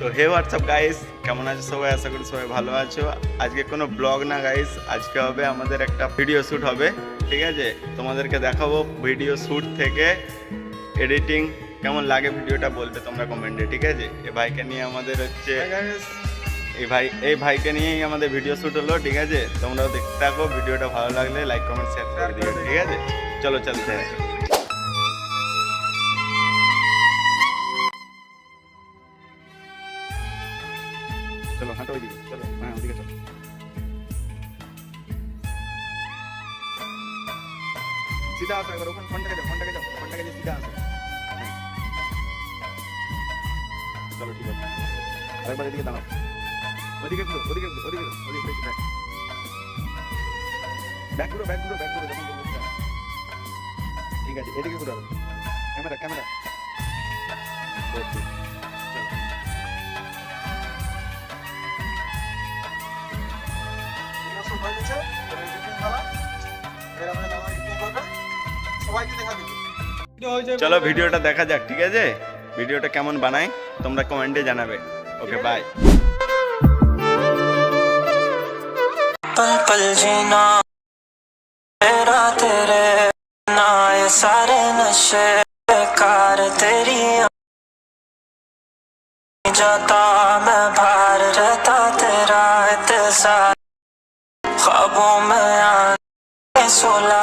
তো হে WhatsApp guys কেমন আছো সবাই? আশা করি সবাই ভালো আছো। আজকে কোনো ব্লগ না গাইস আজকে হবে আমাদের একটা ভিডিও শ্যুট হবে ঠিক আছে? তোমাদেরকে দেখাবো ভিডিও শ্যুট থেকে এডিটিং কেমন লাগে ভিডিওটা বলবে তোমরা কমেন্টে ঠিক আছে? এই ভাইকে নিয়ে আমাদের হচ্ছে এই ভাই এই ভাইকে নিয়েই আমাদের ভিডিও শ্যুট হলো ঠিক আছে? তোমরাও দেখতে থাকো ভিডিওটা ভালো লাগলে লাইক কমেন্ট শেয়ার করে দিও ঠিক আছে? চলো চলতে চলো হাঁটো ওইদিকে চলো। হ্যাঁ ওইদিকে চলো। সিধা আসো একবার ওখানে ফোনটাকে যাও ফোনটাকে যাও ফোনটাকে সিধা আসো। হ্যাঁ। চলো ঠিক আছে। আরেকবার এদিকে দাঁড়াও। ওদিকে ঘুরো ওদিকে ঘুরো, ওদিকে ওদিকে ব্যাক। ব্যাক ঘুরো ব্যাক ঘুরো ব্যাক ঘুরো যখন ঠিক আছে এদিকে ঘুরো। Camera camera. ওকে। চলো ভিডিওটা দেখা যাক ঠিক আছে ভিডিওটা কেমন বানাই তোমরা কমেন্টে জানাবে ওকে বাই पल पल जीना मेरा तेरे ना ये सारे नशे बेकार तेरी जाता मैं बाहर रहता तेरा इंतजार خابوا معاني صلاه